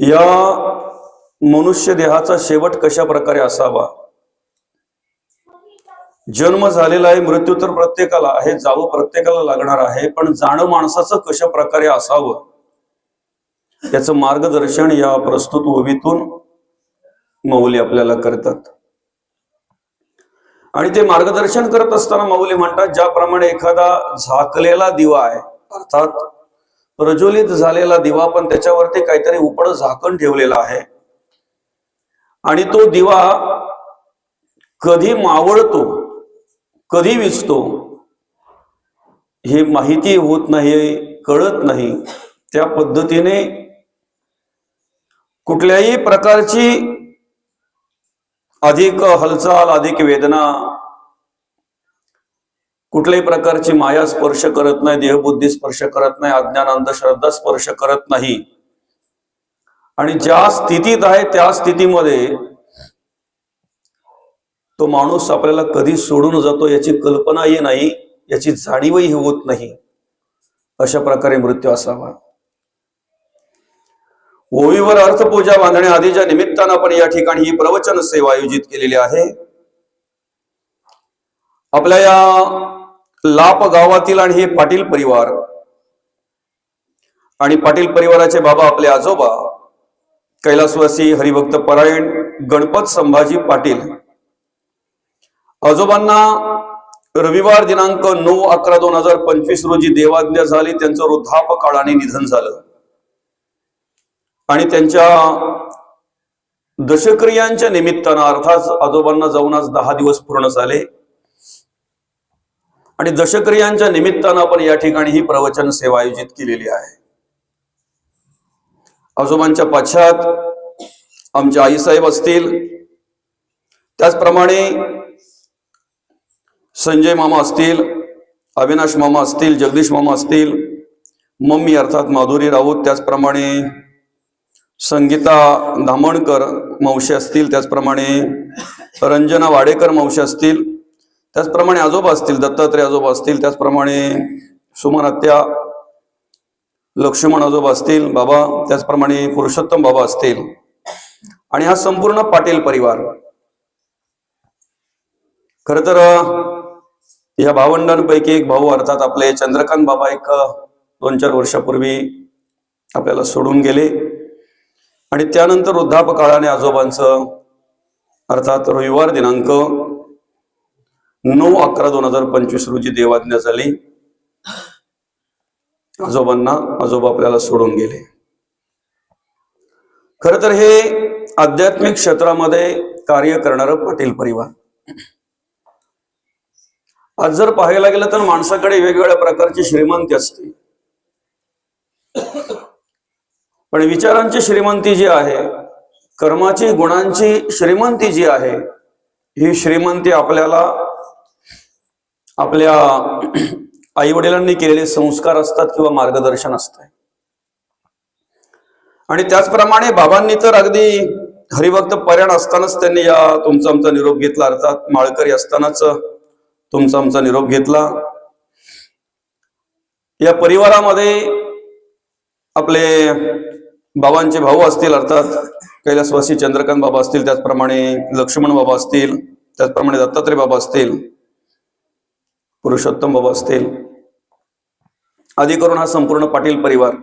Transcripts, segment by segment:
या मनुष्य देहाचा शेवट कशा प्रकारे असावा? जन्म झालेला आहे मृत्यू तर प्रत्येकाला आहे जावं प्रत्येकाला लागणार आहे पण जाणं माणसाचं कशा प्रकारे असावं? याच मार्गदर्शन या प्रस्तुत ओवीतून मौली आपल्याला करतात. आणि ते मार्गदर्शन करत असताना मौली म्हणतात ज्याप्रमाणे एखादा झाकलेला दिवा आहे अर्थात प्रज्वलित झालेला दिवा पण त्याच्यावरती काहीतरी उपड झाकण ठेवलेला आहे. आणि तो दिवा कधी मावळतो कधी विजतो हे माहिती होत नाही कळत नाही. त्या पद्धतीने कुठल्याही प्रकारची अधिक हालचाल अधिक वेदना कुठल्याही प्रकारची माया स्पर्श करत नाही देहबुद्धी स्पर्श करत नाही अज्ञान अंधश्रद्धा स्पर्श करत नाही. आणि ज्या स्थितीत आहे त्या स्थितीमध्ये तो माणूस आपल्याला कधी सोडून जातो याची कल्पनाही नाही याची जाणीवही होत नाही. अशा प्रकारे मृत्यू असावा. ओवीवर अर्थपूजा बांधण्याआधीच्या निमित्तानं आपण या ठिकाणी ही प्रवचन सेवा आयोजित केलेली आहे. आपल्या या लाप गावातील आणि हे पाटील परिवार. आणि पाटील परिवाराचे बाबा आपले आजोबा कैलासवासी हरिभक्त परायण गणपत संभाजी पाटील. आजोबांना रविवार दिनांक नऊ अकरा दोन हजार पंचवीस रोजी देवाज्ञा झाली त्यांचं वृद्धाप काळाने निधन झालं. आणि त्यांच्या दशक्रियांच्या निमित्तानं अर्थात आजोबांना जाऊन आज दहा दिवस पूर्ण झाले. आणि दशक्रियांच्या निमित्तानं आपण या ठिकाणी ही प्रवचन सेवा आयोजित केलेली आहे. आजोबांच्या पाश्चात आमचे आईसाहेब असतील. त्याचप्रमाणे संजय मामा असतील अविनाश मामा असतील जगदीश मामा असतील मम्मी अर्थात माधुरी राऊत त्याचप्रमाणे संगीता धामणकर मावशी असतील त्याचप्रमाणे रंजना वाडेकर मावशी असतील त्याचप्रमाणे आजोबा असतील दत्तात्रय आजोबा असतील त्याचप्रमाणे सुमनात्या लक्ष्मण आजोबा असतील बाबा त्याचप्रमाणे पुरुषोत्तम बाबा असतील. आणि हा संपूर्ण पाटील परिवार. खर तर या भावंडांपैकी एक भाऊ अर्थात आपले चंद्रकांत बाबा एक दोन चार वर्षापूर्वी आपल्याला सोडून गेले. आणि त्यानंतर वृद्धापकाळाने आजोबांचं अर्थात रविवार दिनांक नऊ अकरा दोन हजार पंचवीस रोजी देवाज्ञा झाली. आजोबांना आजोबा आपल्याला सोडून गेले. खर तर हे आध्यात्मिक क्षेत्रामध्ये कार्य करणारं पाटील परिवार. आज जर पाहायला गेलं तर माणसाकडे वेगवेगळ्या प्रकारची श्रीमंती असते. पण विचारांची श्रीमंती जी आहे कर्माची गुणांची श्रीमंती जी आहे ही श्रीमंती आपल्याला आपल्या आई वडिलांनी केलेले संस्कार असतात किंवा मार्गदर्शन असतंय. आणि त्याचप्रमाणे बाबांनी तर अगदी हरिभक्त पर्याण असतानाच त्यांनी या तुमचा आमचा निरोप घेतला. अर्थात माळकरी असतानाच तुमचा आमचा निरोप घेतला. या परिवारामध्ये आपले बाबांचे भाऊ असतील अर्थात कैलासवासी चंद्रकांत बाबा असतील त्याचप्रमाणे लक्ष्मण बाबा असतील त्याचप्रमाणे दत्तात्रय बाबा असतील पुरुषोत्तम बाबा असतील. आदी करून हा संपूर्ण पाटील परिवार.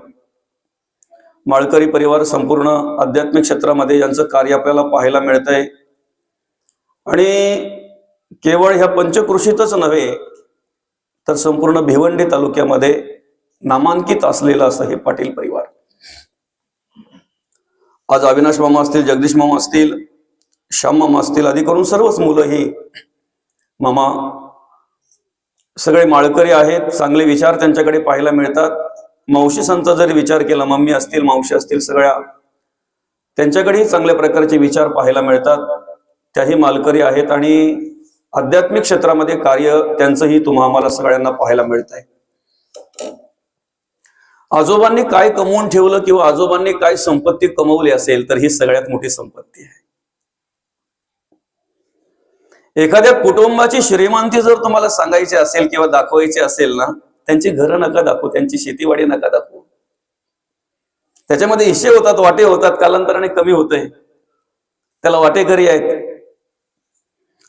माळकरी परिवार संपूर्ण आध्यात्मिक क्षेत्रामध्ये यांचं कार्य आपल्याला पाहायला मिळत आहे आणि केवळ ह्या पंचकृषीतच नव्हे तर संपूर्ण भिवंडी तालुक्यामध्ये नामांकित असलेलं असं हे पाटील परिवार. आज अविनाश मामा असतील जगदीश मामा असतील श्याम मामा असतील आदी करून सर्वच मुलं ही मामा सगळे माळकरी आहेत चांगले विचार त्यांच्याकडे पाहायला मिळतात. मावशीसांचा जरी विचार केला मम्मी असतील मावशी असतील सगळ्या त्यांच्याकडेही चांगल्या प्रकारचे विचार पाहायला मिळतात. त्याही मालकरी आहेत आणि आध्यात्मिक क्षेत्रामध्ये कार्य त्यांचंही तुम्हा आम्हाला सगळ्यांना पाहायला मिळत आहे आजोबांनी काय कमवून ठेवलं किंवा आजोबांनी काय संपत्ती कमवली असेल तर ही सगळ्यात मोठी संपत्ती आहे. एखाद्या कुटुंबाची श्रीमंती जर तुम्हाला सांगायची असेल किंवा दाखवायची असेल ना त्यांची घरं नका दाखवू त्यांची शेतीवाडी नका दाखवू. त्याच्यामध्ये हिशे होतात वाटे होतात कालांतराने कमी होतंय. त्याला वाटे घरी आहेत.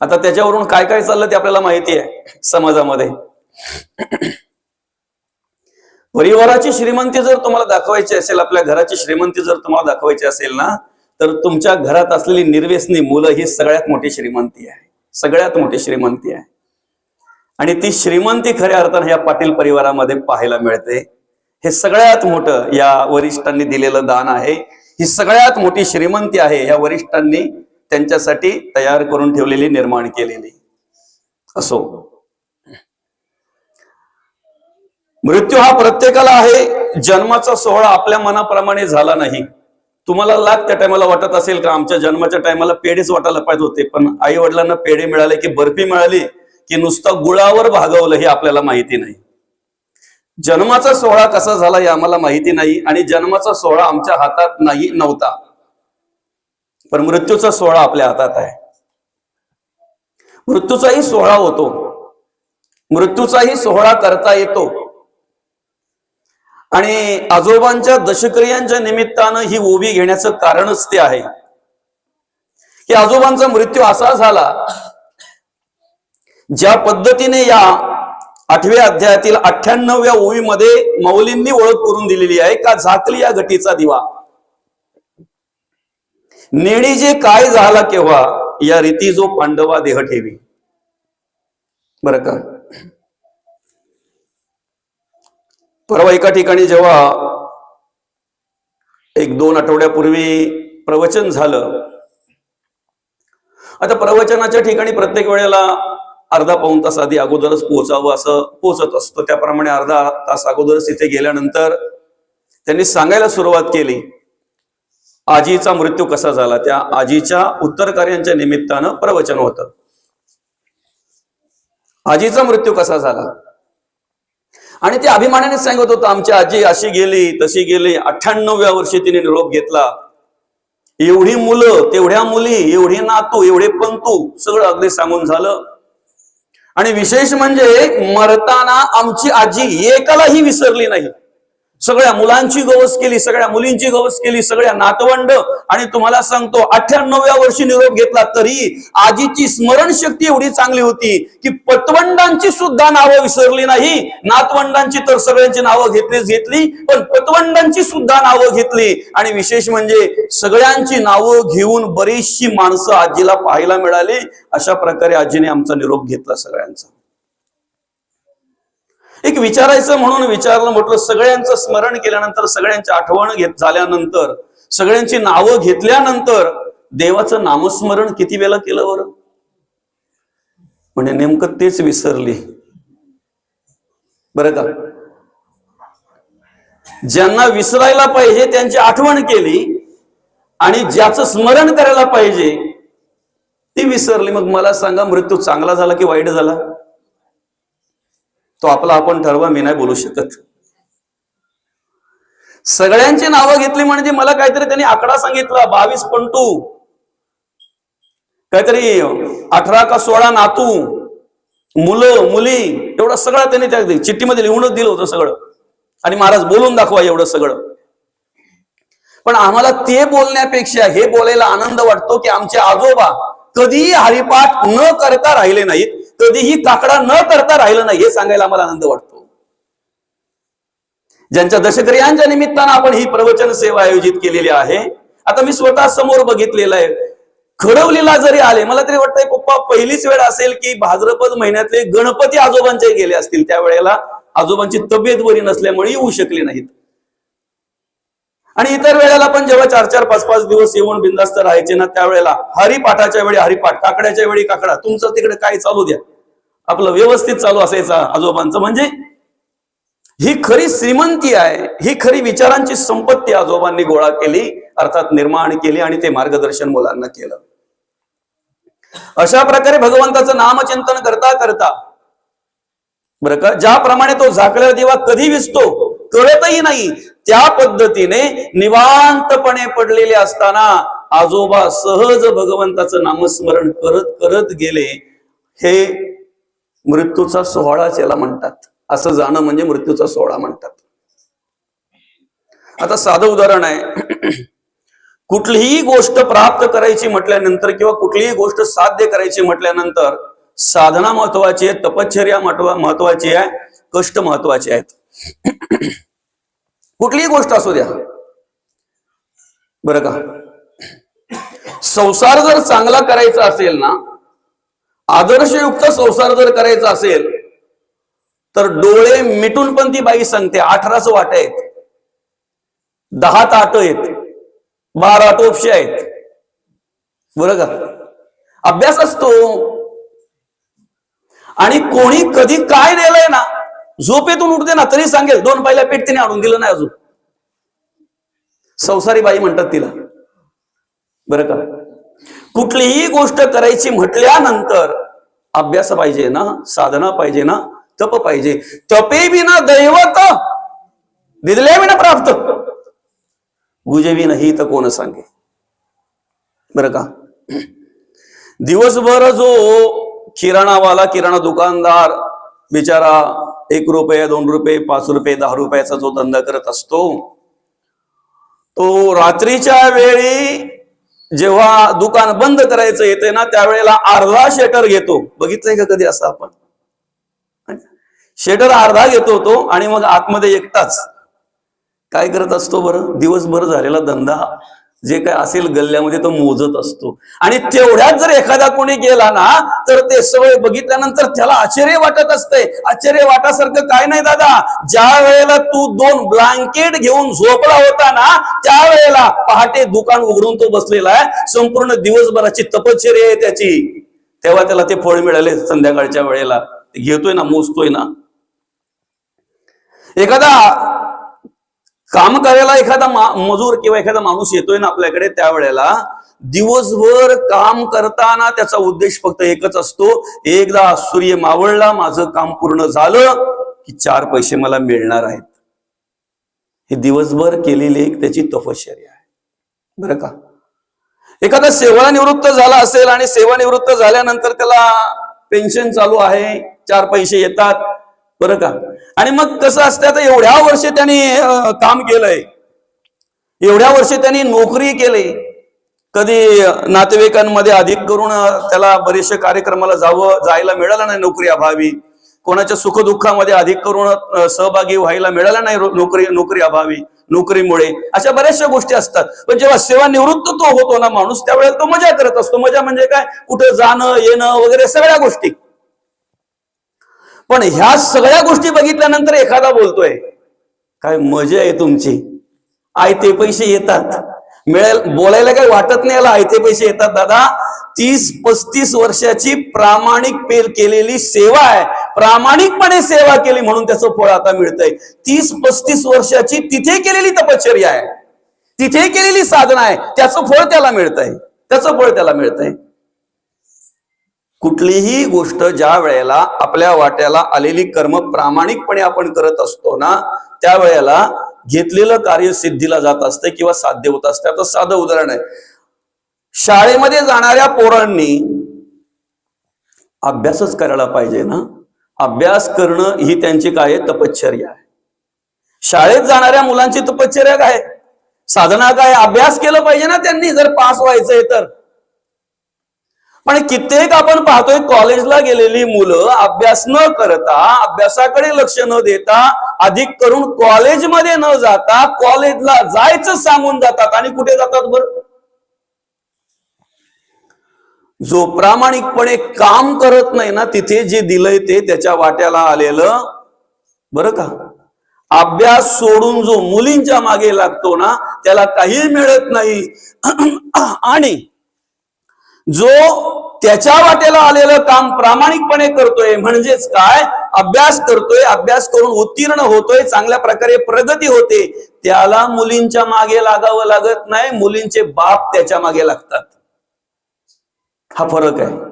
आता त्याच्यावरून काय काय चाललं ते आपल्याला माहिती आहे समाजामध्ये. परिवाराची श्रीमंती जर तुम्हाला दाखवायची असेल आपल्या घराची श्रीमंती जर तुम्हाला दाखवायची असेल ना तर तुमच्या घरात असलेली निर्व्यसनी मुलं ही सगळ्यात मोठी श्रीमंती आहे. सगळ्यात मोठी श्रीमंती आहे. आणि ती श्रीमंती खऱ्या अर्थानं या पाटील परिवारामध्ये पाहायला मिळते. हे सगळ्यात मोठं या वरिष्ठांनी दिलेलं दान आहे. ही सगळ्यात मोठी श्रीमंती आहे या वरिष्ठांनी त्यांच्यासाठी तयार करून ठेवलेली निर्माण केलेली. असो. मृत्यू हा प्रत्येकाला आहे. जन्माचा सोहळा आपल्या मनाप्रमाणे झाला नाही. तुम्हाला लाख त्या टायमाला वाटत असेल का? आमच्या जन्माच्या टायमाला पेढेच वाटायला पाहिजे होते. पण आई वडिलांना पेढे मिळाले की बर्फी मिळाली की नुसतं गुळावर भागवलं हे आपल्याला माहिती नाही. जन्माचा सोहळा कसा झाला हे आम्हाला माहिती नाही आणि जन्माचा सोहळा आमच्या हातात नाही नव्हता. पण मृत्यूचा सोहळा आपल्या हातात आहे. मृत्यूचाही सोहळा होतो. मृत्यूचाही सोहळा करता येतो. आणि आजोबांच्या दशक्रियांच्या निमित्तानं ही ओवी घेण्याचं कारणच ते आहे. की आजोबांचा मृत्यू असा झाला ज्या पद्धतीने या आठव्या अध्यायातील अठ्ठ्याण्णव्या ओवीमध्ये मौलींनी ओळख करून दिलेली आहे का झाकली या घटीचा दिवा. नेणी जे काय झाला केव्हा या रीती जो पांडवा देह ठेवी. बरं का? परवा एका ठिकाणी जेव्हा एक दोन आठवड्यापूर्वी प्रवचन झालं आता प्रवचनाच्या ठिकाणी प्रत्येक वेळेला अर्धा पाऊन तास आधी अगोदरच पोहोचावं असं पोहोचत असतो. त्याप्रमाणे अर्धा तास अगोदरच तिथे गेल्यानंतर त्यांनी सांगायला सुरुवात केली आजीचा मृत्यू कसा झाला? त्या आजीच्या उत्तरकार्यांच्या निमित्तानं प्रवचन होतं. आजीचा मृत्यू कसा झाला? आणि ते अभिमानाने सांगत होतं आमची आजी अशी गेली तशी गेली अठ्ठ्याण्णव्या वर्षी तिने निरोप घेतला. एवढी मुलं तेवढ्या मुली एवढे नातू एवढे पंतू सगळं अगदी सांगून झालं. आणि विशेष म्हणजे मरताना आमची आजी एकालाही विसरली नाही. सगळ्या मुलांची गवस केली सगळ्या मुलींची गवस केली सगळ्या नातवंड. आणि तुम्हाला सांगतो अठ्ठ्याण्णव्या वर्षी निरोप घेतला तरी आजीची स्मरणशक्ती एवढी चांगली होती की पतवंडांची सुद्धा नावं विसरली नाही. नातवंडांची तर सगळ्यांची नावं घेतलीच घेतली पण पतवंडांची सुद्धा नावं घेतली. आणि विशेष म्हणजे सगळ्यांची नावं घेऊन बरीचशी माणसं आजीला पाहायला मिळाली. अशा प्रकारे आजीने आमचा निरोप घेतला सगळ्यांचा. एक विचारायचं म्हणून विचारलं म्हटलं सगळ्यांचं स्मरण केल्यानंतर सगळ्यांची आठवण घेत झाल्यानंतर सगळ्यांची नावं घेतल्यानंतर देवाचं नामस्मरण किती वेळा केलं बरं? म्हणजे नेमकं तेच विसरली. बरं का? ज्यांना विसरायला पाहिजे त्यांची आठवण केली आणि ज्याचं स्मरण करायला पाहिजे ती विसरली. मग मला सांगा मृत्यू चांगला झाला की वाईट झाला? तो आपला आपण ठरवा मी नाही बोलू शकत. सगळ्यांची नावं घेतली म्हणजे मला काहीतरी त्यांनी आकडा सांगितला बावीस पंटू काहीतरी अठरा का सोळा नातू मुलं मुली एवढं सगळं त्यांनी त्या चिठ्ठीमध्ये लिहूनच दिलं होतं सगळं. आणि महाराज बोलून दाखवा एवढं सगळं. पण आम्हाला ते बोलण्यापेक्षा हे बोलायला आनंद वाटतो की आमचे आजोबा कधीही हरिपाठ न करता राहिले नाहीत. कधीही काकडा न करता राहिलं नाही हे सांगायला आम्हाला आनंद वाटतो. ज्यांच्या दशक्रियांच्या निमित्तानं आपण ही प्रवचन सेवा आयोजित केलेली आहे आता मी स्वतः समोर बघितलेलं आहे. घडवलेला जरी आले मला तरी वाटतंय पप्पा पहिलीच वेळ असेल की भाद्रपद महिन्यातले गणपती आजोबांचे गेले असतील त्यावेळेला आजोबांची तब्येत बरी नसल्यामुळे येऊ शकले नाहीत. आणि इतर वेळेला पण जेव्हा चार चार पाच पाच दिवस येऊन बिंदास्त राहायचे ना त्यावेळेला हरिपाठाच्या वेळी हरिपाठ काकड्याच्या वेळी काकडा तुमचं तिकडे काय चालू द्या? आपलं व्यवस्थित चालू असायचं आजोबांचं. म्हणजे ही खरी श्रीमंती आहे ही खरी विचारांची संपत्ती आजोबांनी गोळा केली अर्थात निर्माण केली आणि ते मार्गदर्शन मुलांना केलं. अशा प्रकारे भगवंताचं नामचिंतन करता करता बरं का ज्याप्रमाणे तो झाकलेला दिवा कधी विसतो कळतही नाही. त्या पद्धतीने निवांतपणे पडलेले असताना आजोबा सहज भगवंताचं नामस्मरण करत करत गेले. हे मृत्यूचा सोहळाच याला म्हणतात. असं जाणं म्हणजे मृत्यूचा सोहळा म्हणतात. आता साधं उदाहरण आहे. कुठलीही गोष्ट प्राप्त करायची म्हटल्यानंतर किंवा कुठलीही गोष्ट साध्य करायची म्हटल्यानंतर साधना महत्वाची आहे तपश्चर्या महत्वाची आहे कष्ट महत्त्वाचे आहेत. कुठलीही गोष्ट असू द्या. बरं का? संसार जर चांगला करायचा असेल ना आदर्शयुक्त संसार जर करायचा असेल तर डोळे मिटून पण ती बाई सांगते अठराच वाट आहेत. दहा ताट आहेत. बारा टोपशे आहेत. बरं का? अभ्यास असतो. आणि कोणी कधी काय नेलंय ना झोपेतून उठते ना तरी सांगेल दोन पहिल्या पेट तिने आणून दिलं नाही अजून. संसारी बाई म्हणतात तिला. बरं का? कुठलीही गोष्ट करायची म्हटल्यानंतर अभ्यास पाहिजे ना साधना पाहिजे ना तप पाहिजे. तपे विना दैवत दिदल्या विना प्राप्त. गुजवी नाही तर कोण सांगे? बर का? दिवसभर जो किराणावाला किराणा दुकानदार बिचारा एक रुपये दोन रुपये पाच रुपये दहा रुपयाचा जो धंदा करत असतो तो रात्रीच्या वेळी जेव्हा दुकान बंद करायचं येते ना त्यावेळेला अर्धा शेटर घेतो. बघितलंय का कधी असं आपण? शेटर अर्धा घेतो तो आणि मग आतमध्ये एकटाच. काय करत असतो बरं? दिवसभर झालेला धंदा. जे काय असेल गल्ल्यामध्ये तो मोजत असतो. आणि तेवढ्यात जर एखादा कोणी गेला ना तर ते सवय बघितल्यानंतर त्याला आश्चर्य वाटत असते. आश्चर्य वाटासारखं काय नाही दादा. ज्या वेळेला तू दोन ब्लँकेट घेऊन झोपला होता ना त्यावेळेला पहाटे दुकान उघडून तो बसलेला आहे. संपूर्ण दिवसभराची तपश्चर्या आहे त्याची. तेव्हा त्याला ते फळ मिळाले संध्याकाळच्या वेळेला. घेतोय ना मोजतोय ना. एखादा काम करायला एखादा मजूर किंवा एखादा माणूस येतोय ना आपल्याकडे त्यावेळेला दिवसभर काम करताना त्याचा उद्देश फक्त एकच असतो. एकदा सूर्य मावळला माझं काम पूर्ण झालं की चार पैसे मला मिळणार आहेत. हे दिवसभर केलेली एक त्याची तपश्चर्या आहे. बरं का? एखादा सेवानिवृत्त झाला असेल आणि सेवानिवृत्त झाल्यानंतर त्याला पेन्शन चालू आहे चार पैसे येतात. बरं का? आणि मग कसं असतं आता एवढ्या वर्ष त्यांनी काम केलंय. एवढ्या वर्ष त्यांनी नोकरी केली. कधी नातेवाईकांमध्ये अधिक करून त्याला बरेचशे कार्यक्रमाला जावं जायला मिळालं नाही नोकरी अभावी. कोणाच्या सुखदुःखामध्ये अधिक करून सहभागी व्हायला मिळालं नाही नोकरी नोकरी अभावी नोकरीमुळे. अशा बऱ्याचशा गोष्टी असतात. पण जेव्हा सेवानिवृत्त तो होतो ना माणूस त्यावेळेला तो मजा करत असतो. मजा म्हणजे काय? कुठं जाणं येणं वगैरे सगळ्या गोष्टी. पण ह्या सगळ्या गोष्टी बघितल्यानंतर एखादा बोलतोय काय मजा आहे तुमची. आयते पैसे येतात. मिळेल बोलायला काही वाटत नाही याला आयते पैसे येतात. दादा तीस पस्तीस वर्षाची प्रामाणिक पेल केलेली सेवा आहे. प्रामाणिकपणे सेवा केली म्हणून त्याचं फळ आता मिळतंय. तीस पस्तीस वर्षाची तिथे केलेली तपश्चर्या आहे. तिथे केलेली साधना आहे. त्याचं फळ त्याला मिळतंय. त्याचं फळ त्याला मिळतंय. कुठलीही गोष्ट ज्या वेळेला आपल्या वाट्याला आलेली कर्म प्रामाणिकपणे आपण करत असतो ना त्यावेळेला घेतलेलं कार्य सिद्धीला जात असते किंवा साध्य होत असते. आता साधं उदाहरण आहे. शाळेमध्ये जाणाऱ्या पोरांनी अभ्यासच करायला पाहिजे ना. अभ्यास करणं ही त्यांची काय तपश्चर्या आहे. शाळेत जाणाऱ्या मुलांची तपश्चर्या काय साधना काय अभ्यास केलं पाहिजे ना त्यांनी. जर पास व्हायचंय तर. पण कित्येक आपण पाहतोय कॉलेजला गेलेली मुलं अभ्यास न करता अभ्यासाकडे लक्ष न देता अधिक करून कॉलेजमध्ये न जाता कॉलेजला जायचं सांगून जातात. आणि कुठे जातात बरं? जो प्रामाणिकपणे काम करत नाही ना तिथे जे दिलंय ते त्याच्या वाट्याला आलेलं. बरं का? अभ्यास सोडून जो मुलींच्या मागे लागतो ना त्याला काही मिळत नाही. आणि जो त्याच्या वाटेला आलेलं काम प्रामाणिकपणे करतोय म्हणजेच काय? अभ्यास करतोय अभ्यास करून उत्तीर्ण होतोय चांगल्या प्रकारे प्रगती होते त्याला मुलींच्या मागे लागावं लागत नाही मुलींचे बाप त्याच्यामागे लागतात. हा फरक आहे.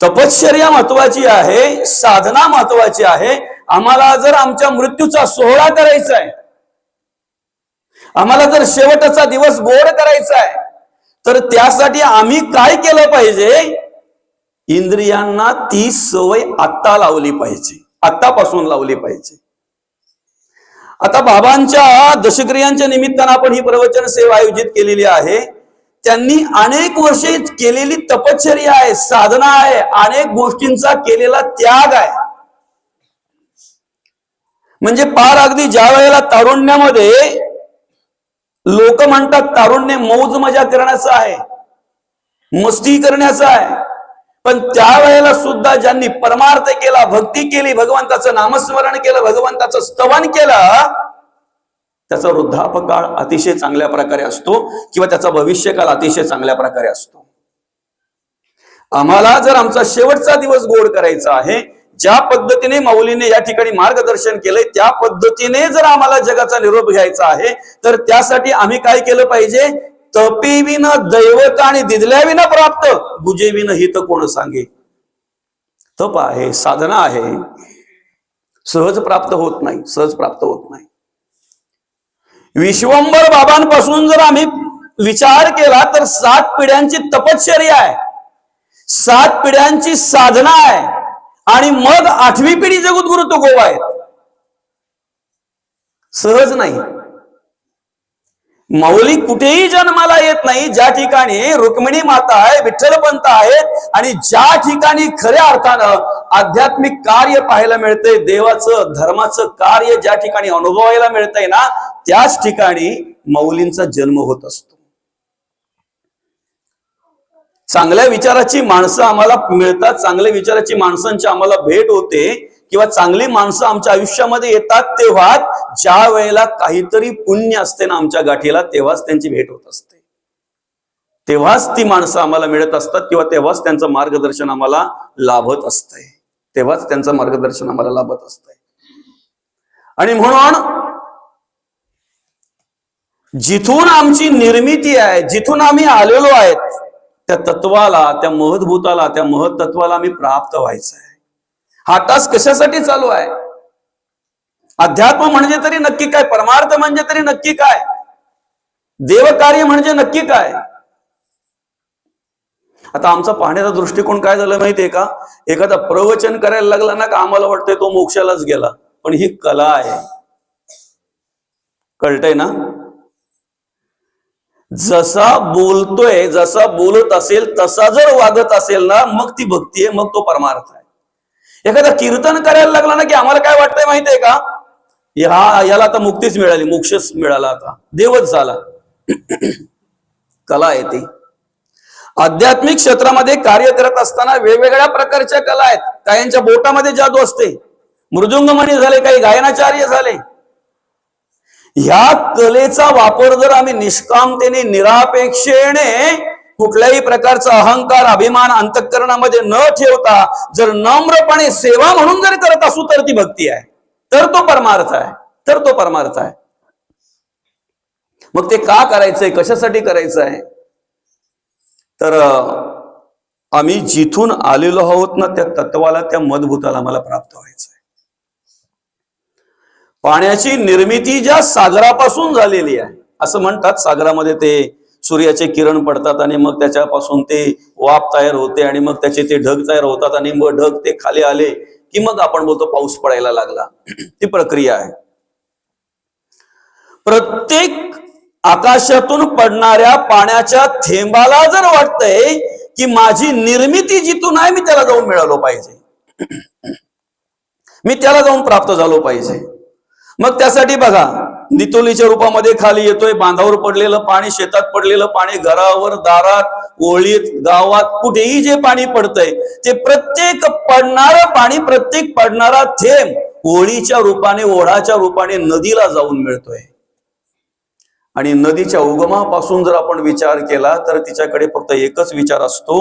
तपश्चर्या महत्वाची आहे साधना महत्वाची आहे. आम्हाला जर आमच्या मृत्यूचा सोहळा करायचा आहे आम्हाला जर शेवटचा दिवस गोड करायचा आहे तर त्यासाठी आम्ही काय केलं पाहिजे? इंद्रियांना ती सवय आत्ता लावली पाहिजे. आत्तापासून लावली पाहिजे. आता बाबांच्या दशक्रियांच्या निमित्तानं आपण ही प्रवचन सेवा आयोजित केलेली आहे. त्यांनी अनेक वर्षे केलेली तपश्चर्या आहे साधना आहे अनेक गोष्टींचा केलेला त्याग आहे. म्हणजे पार अगदी ज्या वेळेला तारुण्यामध्ये लोक म्हणतात तारुण्य मौज मजा करण्याचं आहे मस्ती करण्याचं आहे. पण त्यावेळेला सुद्धा ज्यांनी परमार्थ केला भक्ती केली भगवंताचं नामस्मरण केलं भगवंताचं स्तवन केलं त्याचा वृद्धापकाळ अतिशय चांगल्या प्रकारे असतो किंवा त्याचा भविष्यकाळ अतिशय चांगल्या प्रकारे असतो. आम्हाला जर आमचा शेवटचा दिवस गोड करायचा आहे ज्या पद्धतीने माऊलीने या ठिकाणी मार्गदर्शन केलंय त्या पद्धतीने जर आम्हाला जगाचा निरोप घ्यायचा आहे तर त्यासाठी आम्ही काय केलं पाहिजे? तपेविन दैवत आणि दिदल्याविन प्राप्त. गुजेविन हित कोण सांगे? तप आहे साधना आहे. सहज प्राप्त होत नाही सहज प्राप्त होत नाही. विश्वंभर बाबांपासून जर आम्ही विचार केला तर सात पिढ्यांची तपश्चर्या आहे. सात पिढ्यांची साधना आहे. आणि मग आठवी पिढी जगद्गुरु तो गोवा आहे. सहज नाही. माऊली कुठेही जन्माला येत नाही ज्या ठिकाणी रुक्मिणी माता आहे विठ्ठलपंत आहेत आणि ज्या ठिकाणी खऱ्या अर्थानं आध्यात्मिक कार्य पाहायला मिळतंय देवाचं धर्माचं कार्य ज्या ठिकाणी अनुभवायला मिळतंय ना त्याच ठिकाणी माऊलींचा जन्म होत असतो. चांगल्या विचाराची माणसं आम्हाला मिळतात. चांगल्या विचाराची माणसांची आम्हाला भेट होते. किंवा चांगली माणसं आमच्या आयुष्यामध्ये येतात तेव्हा ज्या वेळेला काहीतरी पुण्य असते ना आमच्या गाठीला तेव्हाच त्यांची भेट होत असते. तेव्हाच ती माणसं आम्हाला मिळत असतात किंवा तेव्हाच त्यांचं मार्गदर्शन आम्हाला लाभत असतंय तेव्हाच त्यांचं मार्गदर्शन आम्हाला लाभत असतंय आणि म्हणून जिथून आमची निर्मिती आहे जिथून आम्ही आलेलो आहेत त्या तत्वाला त्या महद्भूताला त्या महत तत्वाला आम्ही प्राप्त व्हायचं आहे. हा टास्क कशासाठी चालू आहे? अध्यात्म म्हणजे तरी नक्की काय? परमार्थ म्हणजे तरी नक्की काय? देवकार्य म्हणजे नक्की काय? आता आमचा पाहण्याचा दृष्टिकोन काय झालं माहितीये का? एखादा प्रवचन करायला लागला ना का आम्हाला वाटतंय तो मोक्षालाच गेला. पण ही कला आहे. कळतंय ना? जसा बोलतोय जसा बोलत असेल तसा जर वागत असेल ना मग ती भक्ती आहे मग तो परमार्थ आहे. एखादा कीर्तन करायला लागला ना की आम्हाला काय वाटतंय माहितीये का? हा याला आता मुक्तीच मिळाली मोक्षच मिळाला आता. देवच झाला. कला आहे ती. आध्यात्मिक क्षेत्रामध्ये कार्य करत असताना वेगवेगळ्या प्रकारच्या कला आहेत. काहींच्या बोटामध्ये जादू असते. मृदुंगमणी झाले काही गायनाचार्य झाले. ह्या कलेचा वापर जर आम्ही निष्कामतेने निरापेक्षेने कुठल्याही प्रकारचा अहंकार अभिमान अंतःकरणामध्ये न ठेवता जर नम्रपणे सेवा म्हणून जर करत असू तर ती भक्ती आहे. तर तो परमार्थ आहे. तर तो परमार्थ आहे. मग ते का करायचंय? कशासाठी करायचं आहे तर आम्ही जिथून आलेलो आहोत ना त्या तत्वाला त्या मधभूताला आम्हाला प्राप्त व्हायचं पाण्याची निर्मिती ज्या सागरापासून झालेली आहे असं म्हणतात सागरामध्ये ते सूर्याचे किरण पडतात आणि मग त्याच्यापासून ते वाफ तयार होते आणि मग त्याचे ते ढग तयार होतात आणि मग ढग ते खाली आले की मग आपण बोलतो पाऊस पडायला लागला. ती प्रक्रिया आहे. प्रत्येक आकाशातून पडणाऱ्या पाण्याच्या थेंबाला जर वाटतंय की माझी निर्मिती जिथून आहे मी त्याला जाऊन मिळालो पाहिजे. मी त्याला जाऊन प्राप्त झालो पाहिजे. मग त्यासाठी बघा नितोलीच्या रूपामध्ये खाली येतोय बांधावर पडलेलं पाणी शेतात पडलेलं पाणी घरावर दारात ओळीत गावात कुठेही जे पाणी पडतंय ते प्रत्येक पडणारं पाणी प्रत्येक पडणारा थेंब ओळीच्या रूपाने ओढाच्या रूपाने नदीला जाऊन मिळतोय. आणि नदीच्या उगमापासून जर आपण विचार केला तर तिच्याकडे फक्त एकच विचार असतो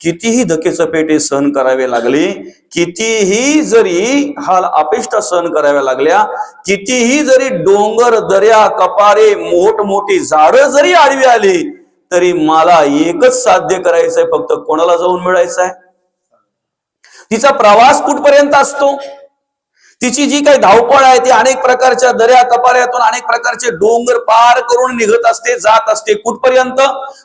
कितीही धकेचपेटे सहन करावे लागले कितीही जरी हाल अपेष्ट सहन कराव्या लागल्या कितीही जरी डोंगर दर्या कपारे मोठमोठी झाडं जरी आडवी आली तरी मला एकच साध्य करायचंय फक्त कोणाला जाऊन मिळायचं आहे तिचा प्रवास कुठपर्यंत असतो? तिची जी काही धावपळ आहे ती अनेक प्रकारच्या दर्या कपाऱ्यातून अनेक प्रकारचे डोंगर पार करून निघत असते जात असते. कुठपर्यंत?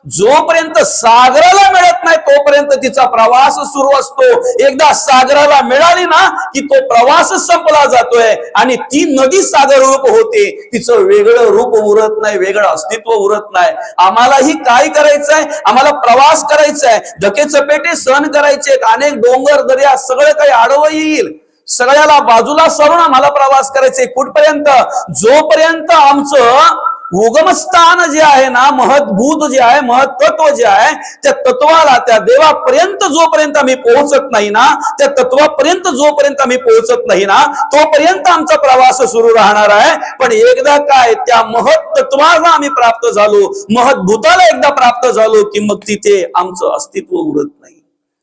जोपर्यंत सागराला मिळत नाही तोपर्यंत तिचा प्रवास सुरू असतो. एकदा सागराला मिळाली ना की तो प्रवास संपला जातोय आणि ती नदी सागर रूप होते. तिचं वेगळं रूप उरत नाही वेगळं अस्तित्व उरत नाही. आम्हालाही काय करायचंय? आम्हाला प्रवास करायचा आहे धके चपेटे सहन करायचे. अनेक डोंगर दर्या सगळं काही आडवं येईल. सगळ्याला बाजूला सरून आम्हाला प्रवास करायचे. कुठपर्यंत? जोपर्यंत आमचं उगमस्थान जे आहे ना महद्भूत जे आहे महत्त्व जे आहे त्या तत्वाला त्या देवापर्यंत जोपर्यंत आम्ही पोहोचत नाही ना त्या तत्वापर्यंत जोपर्यंत आम्ही पोहोचत नाही ना तोपर्यंत आमचा प्रवास सुरू राहणार आहे. पण एकदा काय त्या महत्त्वाला आम्ही प्राप्त झालो महद्भूताला एकदा प्राप्त झालो की मग तिथे आमचं अस्तित्व उरत नाही.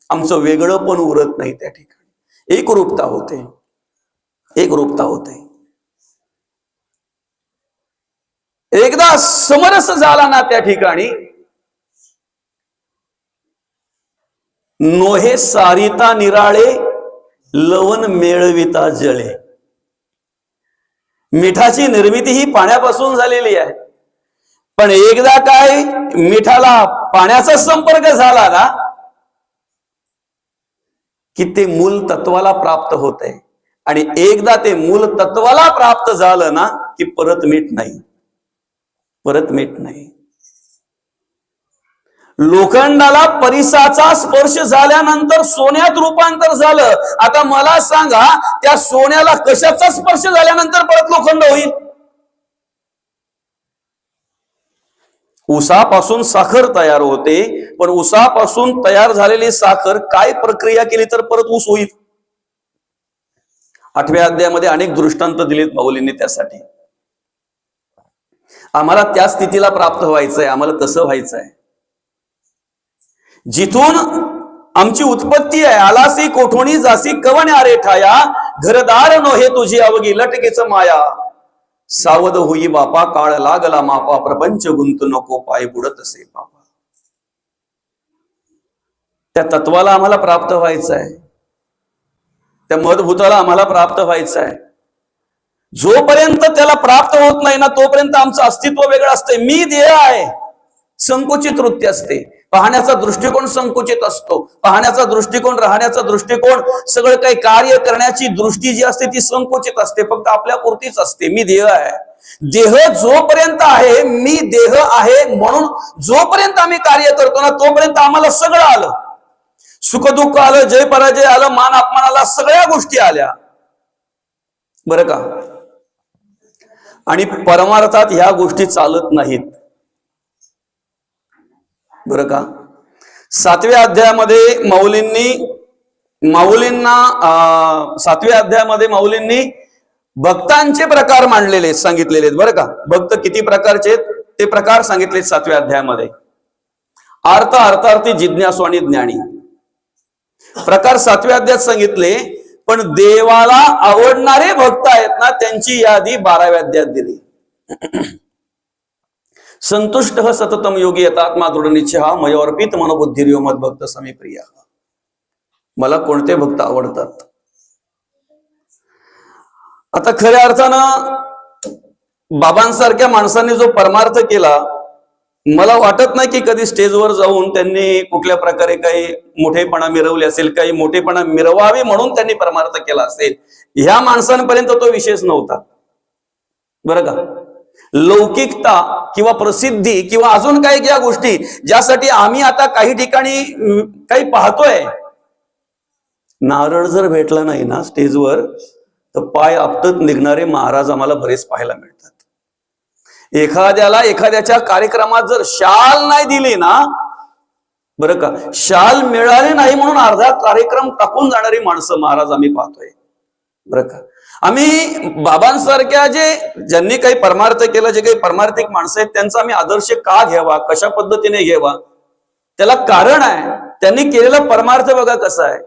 आमचं वेगळं पण उरत नाही त्या ठिकाणी. एक रूपता होते एक रूपता होते एकदा समरस झाला ना त्या ठिकाणी नोहे सारिता निराळे लवण मेळविता जळे. मिठाची निर्मिती ही पाण्यापासून झालेली आहे. पण एकदा काय मिठाला पाण्याचा संपर्क झाला ना की ते मूल तत्वाला प्राप्त होते आणि एकदा ते मूल तत्वाला प्राप्त झालं ना की परत मीठ नाही. परत मीठ नाही. लोखंडाला परिसाचा स्पर्श झाल्यानंतर सोन्यात रूपांतर झालं. आता मला सांगा त्या सोन्याला कशाचा स्पर्श झाल्यानंतर परत लोखंड होईल? उसापासून साखर तयार होते. पण उसापासून तयार झालेली साखर काय प्रक्रिया केली तर परत ऊस होईल? आठव्या अध्यायामध्ये अनेक दृष्टांत दिलेत माऊलींनी त्यासाठी. आम्हाला त्या स्थितीला प्राप्त व्हायचंय आम्हाला तसं व्हायचंय. जिथून आमची उत्पत्ती आहे आलासी कोठोणी जासी कवन रे ठाया घरदार नोहे तुझी अवघी लटकेच माया. सावध होई बापा काळ लागला मापा प्रपंच गुंत नको पाय बुडत असे बापा. त्या तत्वाला आम्हाला प्राप्त व्हायचं आहे त्या मधभूताला आम्हाला प्राप्त व्हायचं आहे जोपर्यंत त्याला प्राप्त होत नाही ना तोपर्यंत आमचं अस्तित्व वेगळं असतंय. मी देह आहे. संकुचित वृत्ती असते. पाहण्याचा दृष्टिकोन संकुचित असतो. पाहण्याचा दृष्टिकोन राहण्याचा दृष्टिकोन सगळं काही कार्य करण्याची दृष्टी जी असते ती संकुचित असते. फक्त आपल्या पुरतीच असते. मी देह आहे. देह जोपर्यंत आहे मी देह आहे म्हणून जोपर्यंत आम्ही कार्य करतो ना तोपर्यंत आम्हाला सगळं आलं. सुखदुःख आलं जय पराजय आलं मान अपमान आला सगळ्या गोष्टी आल्या. बरं का? आणि परमार्थात ह्या गोष्टी चालत नाहीत. बरं का? सातव्या अध्यायामध्ये माऊलींनी माऊलींना सातव्या अध्यायामध्ये माऊलींनी भक्तांचे प्रकार मांडलेले आहेत, सांगितलेले आहेत. बरं का? भक्त किती प्रकारचे आहेत? ते प्रकार सांगितले सातव्या अध्यायामध्ये. अर्थ अर्थार्थी जिज्ञासू आणि ज्ञानी. प्रकार सातव्या अध्यायात सांगितले पण देवाला आवडणारे भक्त आहेत ना त्यांची यादी बाराव्या अध्यायात दिली. संतुष्ट सततम योगी यथात्मा दृढ निश्चय मयोर्पित मनबुद्धिर्यो मदभक्त समी प्रिय. मला कोणते भक्त आवडतात? आता खऱ्या अर्थानं बाबांसारख्या माणसांनी जो परमार्थ केला मला वाटत नाही की कधी स्टेजवर जाऊन त्यांनी कुठल्या प्रकारे काही मोठेपणा मिरवले असेल काही मोठेपणा मिरवावे म्हणून त्यांनी परमार्थ केला असेल ह्या माणसांपर्यंत तो विशेष नव्हता. बरं का? लौकिकता किंवा प्रसिद्धी किंवा अजून काही ज्या गोष्टी ज्यासाठी आम्ही आता काही ठिकाणी काही पाहतोय. नारळ जर भेटला नाही ना स्टेजवर तर पाय आपटत निघणारे महाराज आम्हाला बरेच पाहायला मिळतात. एखाद्याला एखाद्याच्या कार्यक्रमात जर शाल नाही दिली ना बरं का शाल मिळाली नाही म्हणून अर्धा कार्यक्रम टाकून जाणारी माणसं महाराज आम्ही पाहतोय. बरं का आम्ही बाबांसारख्या जे ज्यांनी काही परमार्थ केलं जे काही परमार्थिक माणसं आहेत त्यांचा आम्ही आदर्श का घ्यावा? कशा पद्धतीने घ्यावा? त्याला कारण आहे त्यांनी केलेला परमार्थ बघा कसा आहे.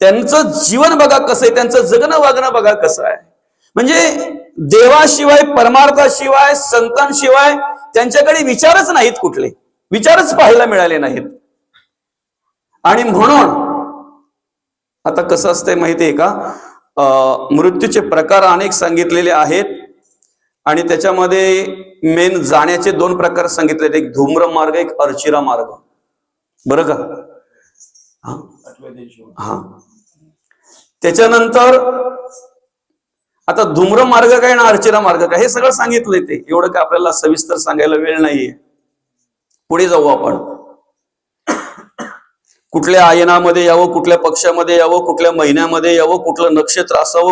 त्यांचं जीवन बघा कसं आहे त्यांचं जगणं वागणं बघा कसं आहे. म्हणजे देवाशिवाय परमार्थाशिवाय संतांशिवाय त्यांच्याकडे विचारच नाहीत कुठले. विचारच पाहायला मिळाले नाहीत. आणि म्हणून आता कसं असतंय माहितीये का? मृत्यूचे प्रकार अनेक सांगितलेले आहेत. आणि त्याच्यामध्ये मेन जाण्याचे दोन प्रकार सांगितलेले एक धूम्र मार्ग एक अर्चिरा मार्ग. बरं का? हा. त्याच्यानंतर आता धूम्र मार्ग काय ना अर्चिरा मार्ग काय? हे सगळं सांगितलंय ते. एवढं काय आपल्याला सविस्तर सांगायला वेळ नाहीये. पुढे जाऊ आपण. कुठल्या आयनामध्ये यावं कुठल्या पक्षामध्ये यावं कुठल्या महिन्यामध्ये यावं कुठलं नक्षत्र असावं.